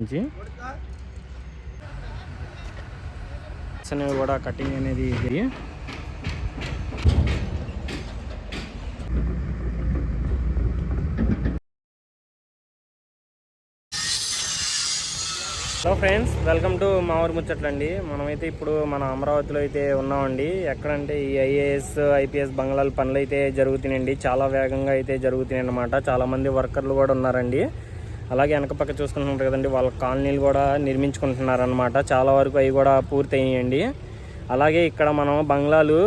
నుంచి. అనేవి కూడా కటింగ్ అనేది ఇది. హలో ఫ్రెండ్స్ వెల్కమ్ టు మా ఊరు ముచ్చట్లండి మనమైతే ఇప్పుడు మన అమరావతిలో అయితే ఉన్నామండి. ఎక్కడంటే ఈ ఐఏఎస్ ఐపీఎస్ బంగ్లాల పనులు అయితే జరుగుతున్నాయండి. చాలా వేగంగా అయితే జరుగుతున్నాయి అన్నమాట చాలా మంది వర్కర్లు కూడా ఉన్నారండి. అలాగే వెనక పక్క చూసుకుంటున్నారు కదండి వాళ్ళ కాలనీలు కూడా నిర్మించుకుంటున్నారు అనమాట చాలా వరకు అవి కూడా పూర్తి అయ్యాయండి అలాగే ఇక్కడ మనం బంగ్లాలు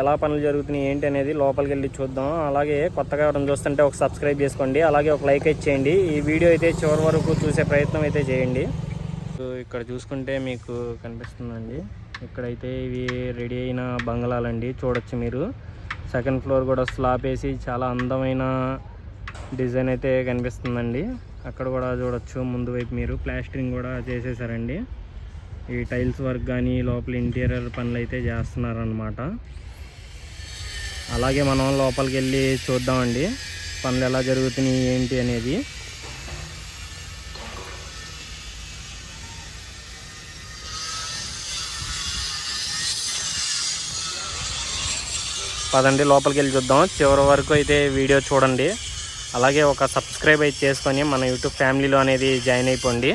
ఎలా పనులు జరుగుతున్నాయి ఏంటి అనేది లోపలికి వెళ్ళి చూద్దాం. అలాగే కొత్తగా ఎవరైనా చూస్తుంటే ఒక సబ్స్క్రైబ్ చేసుకోండి అలాగే ఒక లైక్ ఇచ్చేయండి ఈ వీడియో అయితే చివరి వరకు చూసే ప్రయత్నం అయితే చేయండి. సో ఇక్కడ చూసుకుంటే మీకు కనిపిస్తుందండి. ఇక్కడైతే ఇవి రెడీ అయిన బంగ్లాలండి చూడొచ్చు మీరు. సెకండ్ ఫ్లోర్ కూడా స్లాబ్ వేసి చాలా అందమైన డిజైన్ అయితే కనిపిస్తుందండి. అక్కడ కూడా చూడొచ్చు. ముందు వైపు మీరు ప్లాస్టరింగ్ కూడా చేసేసారండి. ఈ టైల్స్ వర్క్ కానీ లోపల ఇంటీరియర్ పనులు అయితే చేస్తున్నారనమాట అలాగే మనం లోపలికి వెళ్ళి చూద్దామండి. పనులు ఎలా జరుగుతున్నాయి ఏంటి అనేది. పదండి లోపలికి వెళ్ళి చూద్దాం. చివరి వరకు అయితే వీడియో చూడండి. అలాగే ఒక సబ్స్క్రైబ్ అయితే చేసుకొని మన యూట్యూబ్ ఫ్యామిలీలో అనేది జాయిన్ అయిపోండి.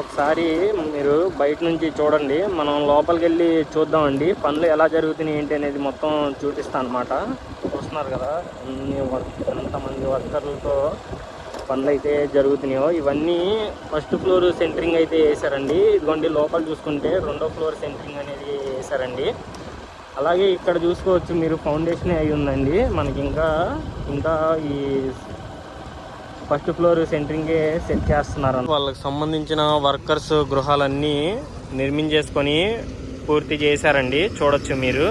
ఒకసారి మీరు బయట నుంచి చూడండి మనం లోపలికి వెళ్ళి చూద్దామండి. పనులు ఎలా జరుగుతున్నాయి ఏంటి అనేది మొత్తం చూపిస్తాను అనమాట చూస్తున్నారు కదా అన్ని వర్క్ ఎంతమంది వర్కర్లతో పనులు అయితే జరుగుతున్నాయో. ఇవన్నీ ఫస్ట్ ఫ్లోర్ సెంటరింగ్ అయితే వేసారండి ఇదిగోండి లోపల చూసుకుంటే రెండో ఫ్లోర్ సెంటరింగ్ అనేది వేసారండి అలాగే ఇక్కడ చూసుకోవచ్చు మీరు ఫౌండేషన్ అయి ఉందండి. మనకి ఇంకా ఇంకా ఈ ఫస్ట్ ఫ్లోర్ సెంటరింగే సెట్ చేస్తున్నారు వాళ్ళకి సంబంధించిన వర్కర్స్ గృహాలన్నీ నిర్మించేసుకొని పూర్తి చేశారండి. చూడొచ్చు మీరు.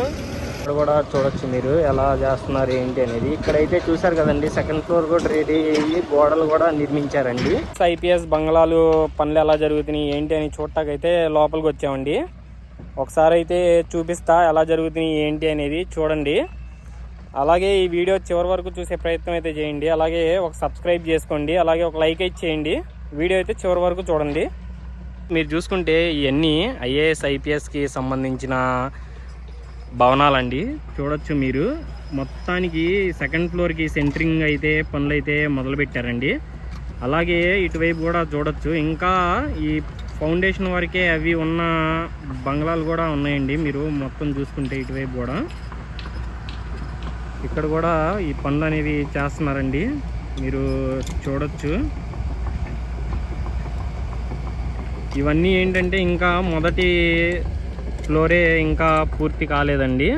ఇక్కడ కూడా చూడొచ్చు మీరు ఎలా చేస్తున్నారు ఏంటి అనేది. ఇక్కడైతే చూసారు కదండి సెకండ్ ఫ్లోర్ కూడా రెడీ అయ్యి గోడలు కూడా నిర్మించారండి. ఐపీఎస్ బంగ్లాలు పనులు ఎలా జరుగుతున్నాయి ఏంటి అని చూడటాకైతే లోపలికి వచ్చామండి. ఒకసారి అయితే చూపిస్తా ఎలా జరుగుతున్నాయి ఏంటి అనేది చూడండి. అలాగే ఈ వీడియో చివరి వరకు చూసే ప్రయత్నం అయితే చేయండి. అలాగే ఒక సబ్స్క్రైబ్ చేసుకోండి. అలాగే ఒక లైక్ అయితే చేయండి. వీడియో అయితే చివరి వరకు చూడండి. మీరు చూసుకుంటే ఇవన్నీ ఐఏఎస్ ఐపీఎస్కి సంబంధించిన భవనాలండి. చూడొచ్చు మీరు. మొత్తానికి సెకండ్ ఫ్లోర్కి సెంటరింగ్ అయితే పనులు అయితే మొదలుపెట్టారండి. అలాగే ఇటువైపు కూడా చూడొచ్చు. ఇంకా ఈ ఫౌండేషన్ వరకే అవి ఉన్న బంగ్లాలు కూడా ఉన్నాయండి. మీరు మొత్తం చూసుకుంటే ఇటువైపు కూడా. ఇక్కడ కూడా ఈ పనులు అనేవి చేస్తున్నారండి. మీరు చూడొచ్చు. ఇవన్నీ ఏంటంటే ఇంకా మొదటి ఫ్లోరే ఇంకా పూర్తి కాలేదండి.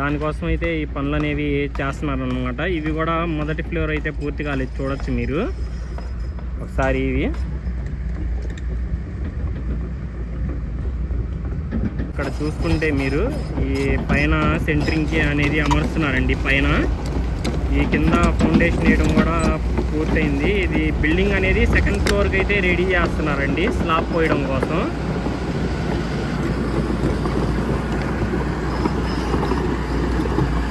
దానికోసం అయితే ఈ పనులు అనేవి చేస్తున్నారనమాట ఇవి కూడా మొదటి ఫ్లోర్ అయితే పూర్తి కాలేదు. చూడొచ్చు మీరు. ఒకసారి ఇవి. ఇక్కడ చూసుకుంటే మీరు ఈ పైన సెంటరింగ్కి అనేది అమరుస్తున్నారండి పైన. ఈ కింద ఫౌండేషన్ వేయడం కూడా పూర్తయింది. ఇది బిల్డింగ్ అనేది సెకండ్ ఫ్లోర్కి అయితే రెడీ చేస్తున్నారండి స్లాబ్ పోయడం కోసం.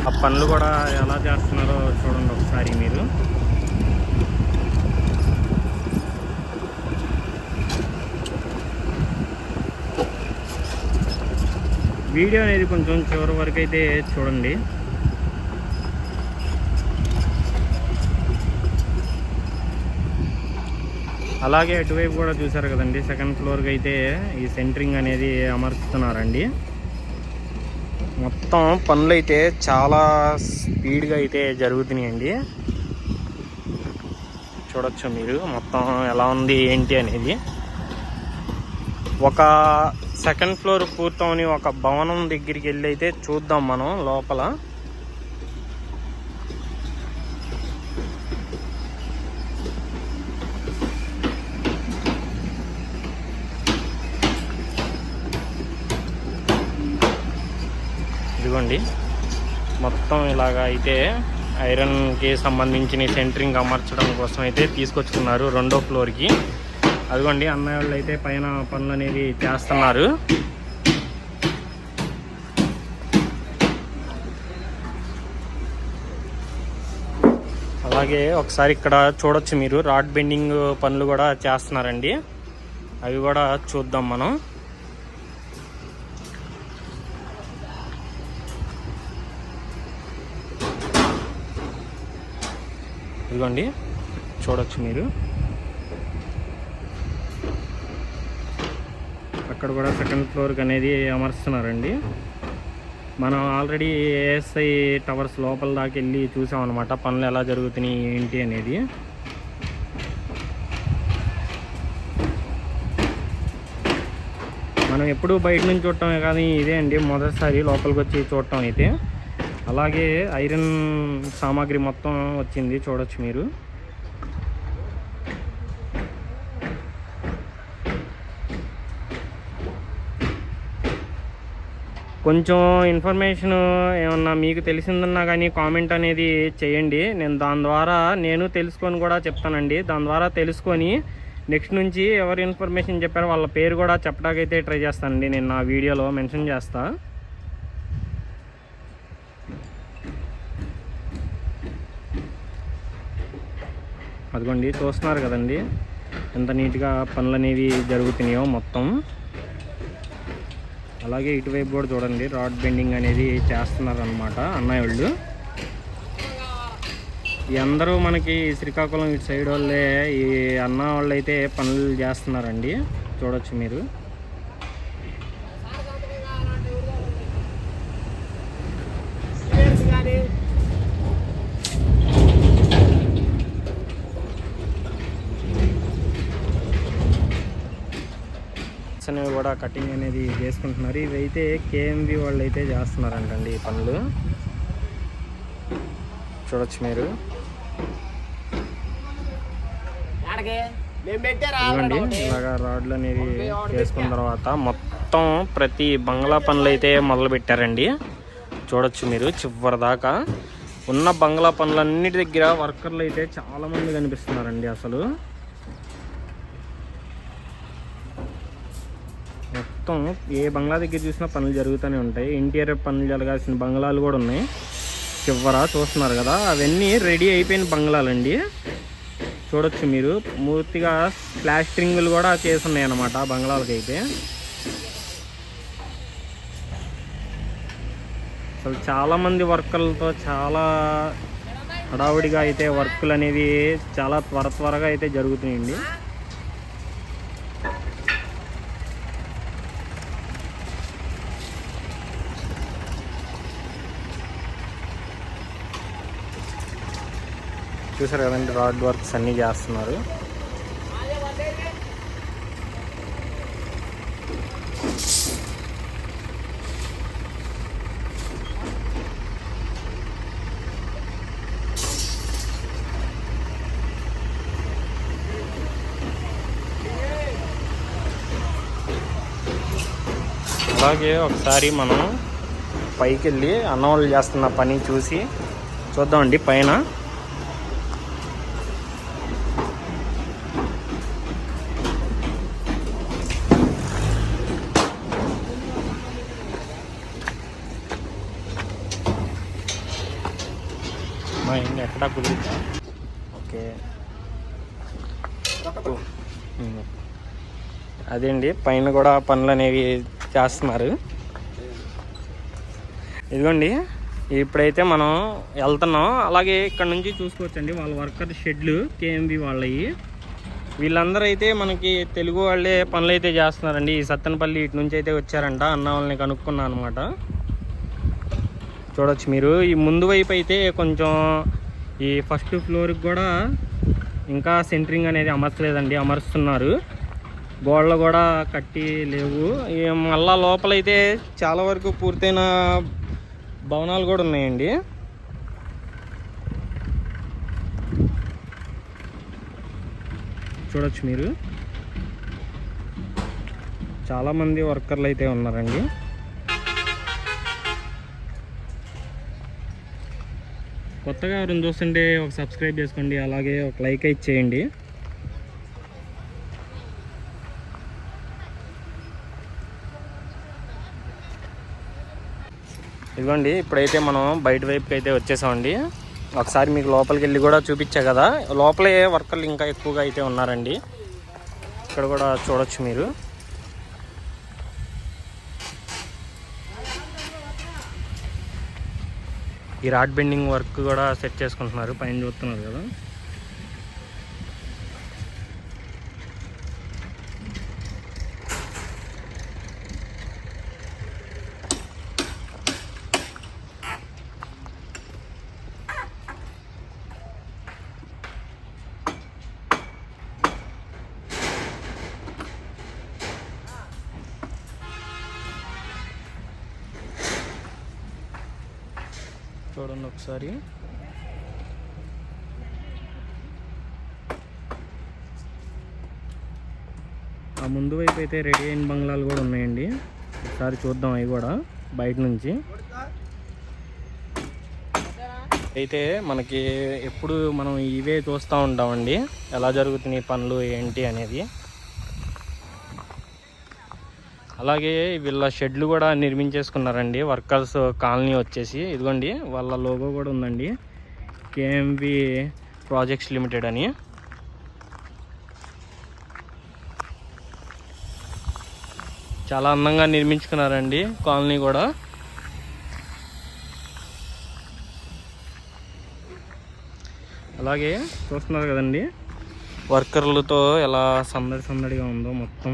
ఆ పనులు కూడా ఎలా చేస్తున్నారో చూడండి ఒకసారి మీరు. వీడియో అనేది కొంచెం చివరి వరకు అయితే చూడండి. అలాగే అటువైపు కూడా చూసారు కదండి సెకండ్ ఫ్లోర్కి అయితే ఈ సెంటరింగ్ అనేది అమర్చుతున్నారండి. మొత్తం పనులు అయితే చాలా స్పీడ్గా అయితే జరుగుతున్నాయండి. చూడొచ్చు మీరు మొత్తం ఎలా ఉంది ఏంటి అనేది. ఒక సెకండ్ ఫ్లోర్ పూర్తవని ఒక భవనం దగ్గరికి వెళ్ళి అయితే చూద్దాం మనం లోపల. ఇదిగోండి. మొత్తం ఇలాగ అయితే ఐరన్కి సంబంధించిన సెంటరింగ్ అమర్చడం కోసం అయితే తీసుకొచ్చుకున్నారు రెండో ఫ్లోర్కి. అదిగోండి అన్నయ్య వాళ్ళు అయితే పైన పనులు అనేది చేస్తున్నారు. అలాగే ఒకసారి ఇక్కడ చూడొచ్చు మీరు రాడ్ బెండింగ్ పనులు కూడా చేస్తున్నారండి. అవి కూడా చూద్దాం మనం. ఇదిగోండి చూడొచ్చు మీరు. అక్కడ కూడా సెకండ్ ఫ్లోర్కి అనేది అమరుస్తున్నారండి. మనం ఆల్రెడీ ఏఎస్ఐ టవర్స్ లోపల దాకా వెళ్ళి చూసామన్నమాట. పనులు ఎలా జరుగుతున్నాయి ఏంటి అనేది. మనం ఎప్పుడూ బయట నుంచి చూడటమే కానీ ఇదే అండి మొదటిసారి లోపలికి వచ్చి చూడటం అయితే. అలాగే ఐరన్ సామాగ్రి మొత్తం వచ్చింది చూడొచ్చు మీరు. కొంచెం ఇన్ఫర్మేషన్ ఏమన్నా మీకు తెలిసిందన్నా కానీ కామెంట్ అనేది చేయండి. నేను దాని ద్వారా నేను తెలుసుకొని కూడా చెప్తానండి. దాని ద్వారా తెలుసుకొని నెక్స్ట్ నుంచి ఎవరు ఇన్ఫర్మేషన్ చెప్పారో వాళ్ళ పేరు కూడా చెప్పడానికైతే ట్రై చేస్తానండి. నేను నా వీడియోలో మెన్షన్ చేస్తా. అదిగోండి చూస్తున్నారు కదండి. ఎంత నీట్గా పనులు అనేవి జరుగుతున్నాయో మొత్తం. అలాగే ఇటువైపు కూడా చూడండి రాడ్ బెండింగ్ అనేది చేస్తున్నారు అనమాట అన్నయ్య వాళ్ళు. అందరూ మనకి శ్రీకాకుళం ఇటు సైడ్ వాళ్ళే ఈ అన్న వాళ్ళు అయితే పనులు చేస్తున్నారండి. చూడొచ్చు మీరు. అనేవి కూడా కటింగ్ అనేది చేసుకుంటున్నారు. ఇవైతే కేఎంబి వాళ్ళు అయితే చేస్తున్నారంటండి ఈ పనులు. చూడొచ్చు మీరు. ఇవ్వండి. ఇలాగా రాడ్లు అనేవి చేసుకున్న తర్వాత మొత్తం ప్రతి బంగ్లా పనులు అయితే మొదలు పెట్టారండి. చూడొచ్చు మీరు చివరి దాకా. ఉన్న బంగ్లా పనులన్నిటి దగ్గర వర్కర్లు అయితే చాలా మంది కనిపిస్తున్నారండి అసలు. మొత్తం ఏ బంగ్లా దగ్గర చూసినా పనులు జరుగుతూనే ఉంటాయి. ఇంటీరియర్ పనులు జరగాల్సిన బంగ్లాలు కూడా ఉన్నాయి. చివర చూస్తున్నారు కదా అవన్నీ రెడీ అయిపోయిన బంగ్లాలండి చూడొచ్చు మీరు. పూర్తిగా ప్లాస్టరింగ్లు కూడా చేస్తున్నాయి అన్నమాట ఆ బంగ్లాలకి అయితే. అసలు చాలామంది వర్కర్లతో చాలా హడావుడిగా అయితే వర్కులు అనేవి చాలా త్వర త్వరగా అయితే జరుగుతున్నాయండి. చూసారు కదండి రాడ్ వర్క్స్ అన్నీ చేస్తున్నారు. అలాగే ఒకసారి మనం పైకి వెళ్ళి అన్నవాళ్ళు చేస్తున్న పని చూసి చూద్దామండి పైన. ఎక్కడా కుదురుతా ఓకే. అదేండి పైన కూడా పనులు అనేవి చేస్తున్నారు. ఇదిగోండి ఇప్పుడైతే మనం వెళ్తున్నాం. అలాగే ఇక్కడ నుంచి చూసుకోవచ్చండి వాళ్ళ వర్కర్ షెడ్లు కేఎంబి వాళ్ళవి వీళ్ళందరూ అయితే మనకి తెలుగు వాళ్ళే పనులు అయితే చేస్తున్నారండి. ఈ సత్తెనపల్లి ఇటు నుంచి అయితే వచ్చారంట. అన్న వాళ్ళని కనుక్కున్నాను అనమాట చూడొచ్చు మీరు. ఈ ముందు వైపు అయితే కొంచెం ఈ ఫస్ట్ ఫ్లోర్కి కూడా ఇంకా సెంటరింగ్ అనేది అమర్చలేదండి అమరుస్తున్నారు. గోడలు కూడా కట్టి లేవు. మళ్ళా లోపలైతే చాలా వరకు పూర్తయిన భవనాలు కూడా ఉన్నాయండి. చూడొచ్చు మీరు. చాలామంది వర్కర్లు అయితే ఉన్నారండి. కొత్తగా ఎవరైనా చూస్తుంటే ఒక సబ్స్క్రైబ్ చేసుకోండి అలాగే ఒక లైక్ అయితే చేయండి. ఇదిగోండి ఇప్పుడైతే మనం బయట వైపుకి అయితే వచ్చేసామండి. ఒకసారి మీకు లోపలికి వెళ్ళి కూడా చూపించా కదా. లోపలే వర్కర్లు ఇంకా ఎక్కువగా అయితే ఉన్నారండి. ఇక్కడ కూడా చూడొచ్చు మీరు. ఈ రాడ్ బెండింగ్ వర్క్ కూడా సెట్ చేసుకుంటున్నారు. పైన చూస్తున్నారు కదా. చూడండి ఒకసారి. ఆ ముందు వైపు అయితే రెడీ అయిన బంగ్లాలు కూడా ఉన్నాయండి. ఒకసారి చూద్దాం అవి కూడా బయట నుంచి. అయితే మనకి ఎప్పుడు మనం ఇవే చూస్తూ ఉంటామండి. ఎలా జరుగుతున్నాయి పనులు ఏంటి అనేది. అలాగే వీళ్ళ షెడ్లు కూడా నిర్మించేసుకున్నారండి. వర్కర్స్ కాలనీ వచ్చేసి. ఇదిగోండి వాళ్ళ లోగో కూడా ఉందండి. కేఎంబి ప్రాజెక్ట్స్ లిమిటెడ్ అని. చాలా అందంగా నిర్మించుకున్నారండి కాలనీ కూడా. అలాగే చూస్తున్నారు కదండి వర్కర్లతో ఎలా సందడి సందడిగా ఉందో మొత్తం.